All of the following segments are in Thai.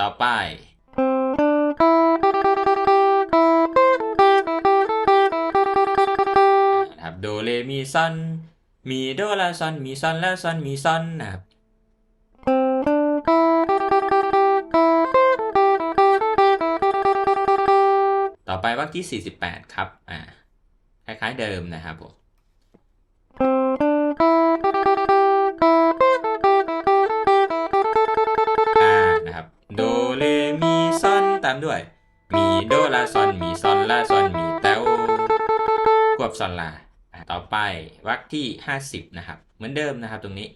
ต่อไป นะครับโดเรมีซอนมีโดลาซอนมีซอนลาซอนมีซอนนะครับต่อไปวรรคที่ 48 ครับ อ่า คล้ายๆเดิมนะครับผม ด้วย มีโดลาซอนมีซอนลาซอนมีแต้วควบซอนลา ต่อไปวรรคที่ 50 นะครับ เหมือนเดิมนะครับตรงนี้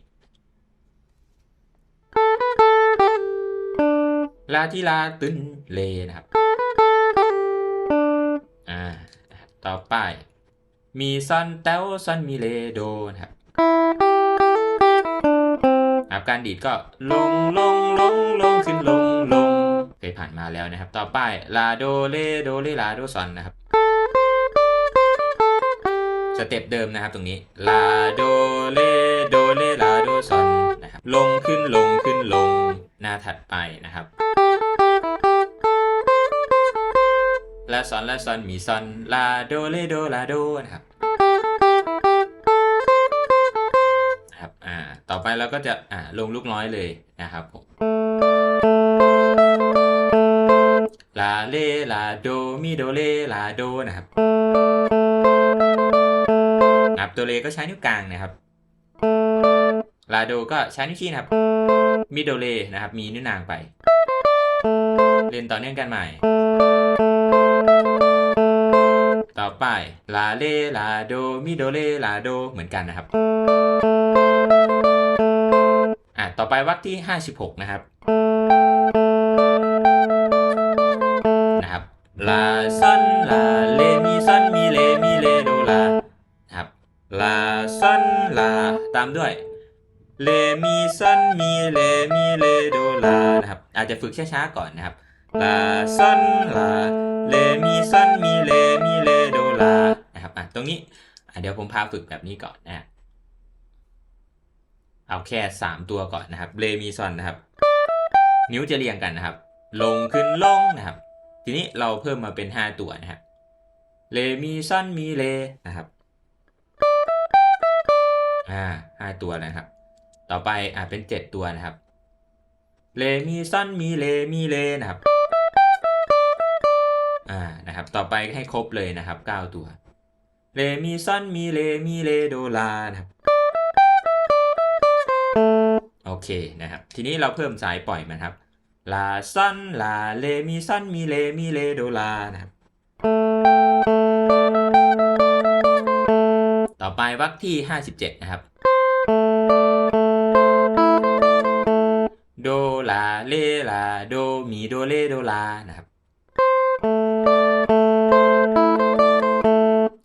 ลาที่ลาตึนเลนะครับ อ่า ต่อไป มีซอนแต้วซอนมีเลโดนะครับครับการดีดก็ลงลงลง ผ่านมาแล้วนะครับ ต่อไปลาโดเลโดเลลาโดซอนนะครับสเต็ปเดิมนะครับตรงนี้ลาโดเลโดเลลาโดซอนนะครับลงขึ้นลงขึ้นลงหน้าถัดไปนะครับลาซอนลาซอนมีซอนลาโดเลโดลาโดนะครับนะครับอ่าต่อไปเราก็จะอ่าลงลูกน้อยเลยนะครับผม ลาเลลาโดมีโดเลลาโดนะครับนะครับตัวเลก็ใช้นิ้วกลางนะครับลาโดก็ใช้นิ้วชี้นะครับมิโดเลนะครับ มีนิ้วนางไปเรียนต่อเนื่องกันใหม่ ต่อไปลาเลลาโดมิโดเลลาโดเหมือนกันนะครับอะต่อไปวรรคที่ 56 นะครับ ลาซอนลาเลมีซอนมีเลมีเลโดลานะครับลาซอนลาตามด้วยเลมีซอนมีเลมีเลโดลานะครับอาจจะฝึกช้าๆก่อนนะครับลาซอนลาเลมีซอนมีเลมีเลโดลานะครับอะตรงนี้เดี๋ยวผมพาฝึกแบบนี้ก่อนนะฮะเอาแค่ 3 ตัวก่อนนะครับเลมีซอนนะครับ นิ้วจะเรียงกันนะครับ ลงขึ้นลงนะครับ ทีนี้เราเพิ่มมาเป็น 5 ตัวนะครับเลมีซอนมีเลนะครับอ่าห้าตัวนะครับ ต่อไปอ่าเป็นเจ็ดตัวนะครับเลมีซอนมีเลมีเลนะครับอ่านะครับ ต่อไปให้ครบเลยนะครับเก้าตัวเลมีซอนมีเลมีเลโดลานะครับโอเคนะครับ ทีนี้เราเพิ่มสายปล่อยมันครับ ลาซอนลาเลมีซอนมีเลมีเลโดลานะครับ ต่อไปวรรคที่ 57 นะครับ โดลาเลลาโดมีโดเลโดลานะครับ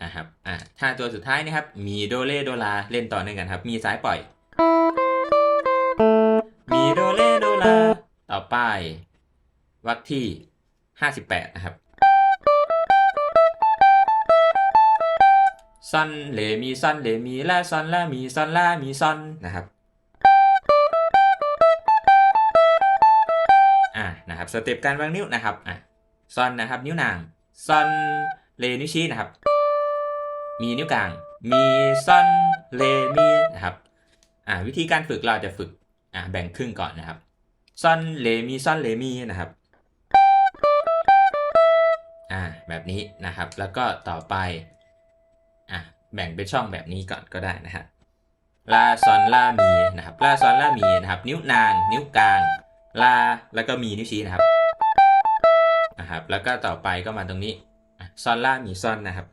นะครับอะถ้าตัวสุดท้ายนะครับ มีโดเลโดลาเล่นต่อเนื่องกันครับ มีสายปล่อย ต่อไปวรรคที่58นะครับซอนเลมีซอนเลมีแลาซอนแลามีซอนแลามีซอนนะครับอ่านะครับสเต็ปการวางนิ้วนะครับอะซอนนะครับนิ้วนางซอนเลนิ้วชี้นะครับ มีนิ้วกลาง มีซอนเลมีนะครับอ่าวิธีการฝึกเราจะฝึกอ่าแบ่งครึ่งก่อนนะครับ ซอนเลมีซอนเลมีนะครับอ่าแบบนี้นะครับ แล้วก็ต่อไปอะแบ่งเป็นช่องแบบนี้ก่อนก็ได้นะฮะลาซอนลามีนะครับลาซอนลามีนะครับ นิ้วนาง นิ้วกลางลาแล้วก็มีนิ้วชี้นะครับนะครับ แล้วก็ต่อไปก็มาตรงนี้ซอนลามีซอนนะครับ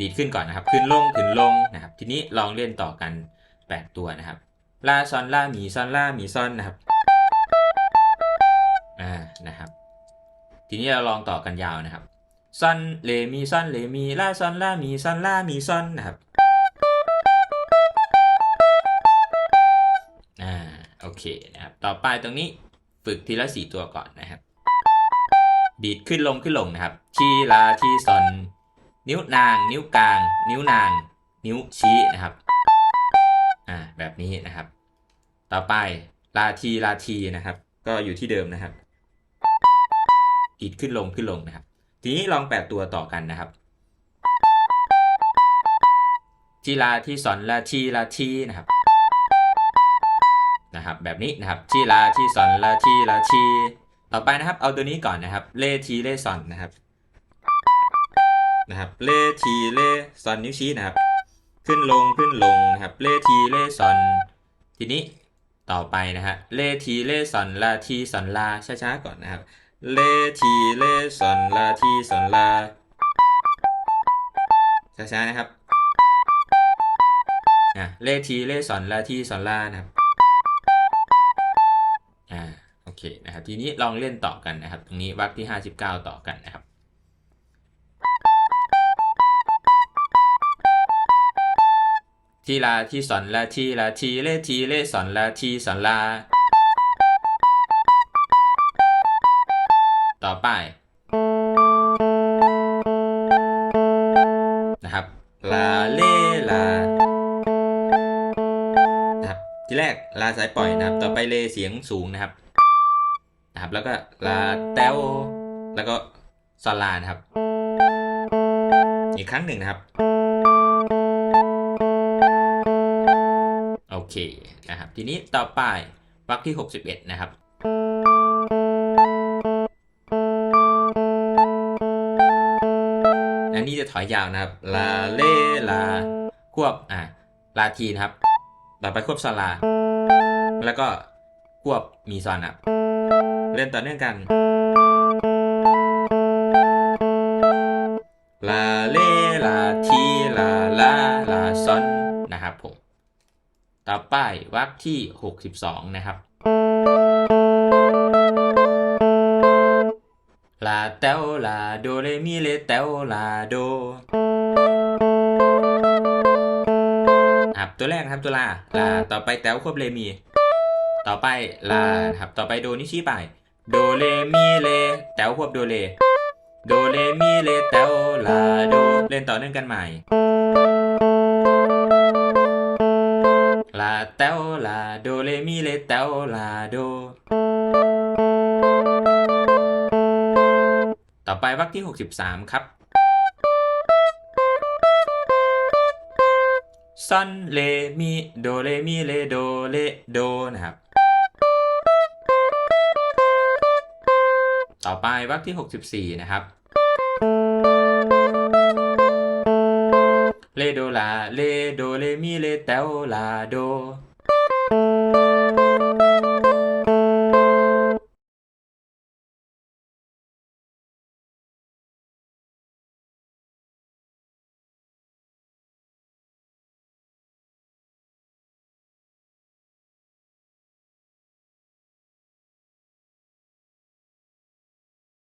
ดีดขึ้นก่อนนะครับ ขึ้นลงขึ้นลงนะครับ ทีนี้ลองเล่นต่อกัน 8 ตัวนะครับ ลาซอนลามีซอนลามีซอนนะครับอ่านะครับ ทีนี้เราลองต่อกันยาวนะครับซอนเลมีซอนเลมีลาซอนลามีซอนลามีซอนนะครับอ่าโอเคนะครับต่อไปตรงนี้ฝึกทีละสี่ตัวก่อนนะครับดีดขึ้นลงขึ้นลงนะครับชีลาทีซอน นิ้วนาง นิ้วกลาง นิ้วนาง นิ้วชี้นะครับ แบบนี้นะครับ ต่อไปลาทีลาทีนะครับ ก็อยู่ที่เดิมนะครับดีดขึ้นลงขึ้นลงนะครับ ทีนี้ลองแปดตัวต่อกันนะครับทีลาที่สอนลาทีลาทีนะครับนะครับ แบบนี้นะครับทีลาที่สอนลาทีลาทีต่อไปนะครับ เอาตัวนี้ก่อนนะครับ เลทีเลซอนนะครับนะครับ เลทีเลซอนนิ้วชี้นะครับ ขึ้นลงขึ้นลงนะครับเลทีเลซอน ทีนี้ต่อไปนะฮะเลทีเลซอนลาทีซอนลาช้าๆก่อนนะครับเลทีเลซอนลาทีซอนลาช้าๆนะครับอะเลทีเลซอนลาทีซอนลานะครับอ่าโอเคนะครับทีนี้ลองเล่นต่อกันนะครับ ตรงนี้วรรคที่ 59 ต่อกันนะครับ ทีลาที่สอนลาทีลาทีเลทีเลสอนลาทีสอนลา ต่อไปนะครับลาเลลานะครับที่แรกลาสายปล่อยนะครับ ต่อไปเลเสียงสูงนะครับนะครับแล้วก็ลาแต้วแล้วก็ซอนลานะครับ อีกครั้งหนึ่งนะครับ เคนะครับ ทีนี้ต่อไปวรรคที่ 61 นะครับอันนี้จะถอยยาวนะครับ ลาเลลา ควบ อ่าลาทีนะครับ ต่อไปควบซอลา แล้วก็ควบมีซอนอะ เล่นต่อเนื่องกัน ต่อไปวรรคที่ 62 นะครับลาเตวลาโดเรมีเลเตวลาโดครับตัวแรกครับตัวลาลาต่อไปแตวควบเลมี ต่อไปลาครับต่อไปโดนี่ชี้ไปโดเลมีเลแตวควบโดเลโดเลมีเลเตวลาโดเล่นต่อเนื่องกันใหม่ ลาเตวลาโดเลมีเลเตวลาโด ต่อไปวรรคที่ 63 ครับซอนเลมีโดเลมีเลโดเลโดนะครับ ต่อไปวรรคที่ 64 นะครับ เลโดลาเลโด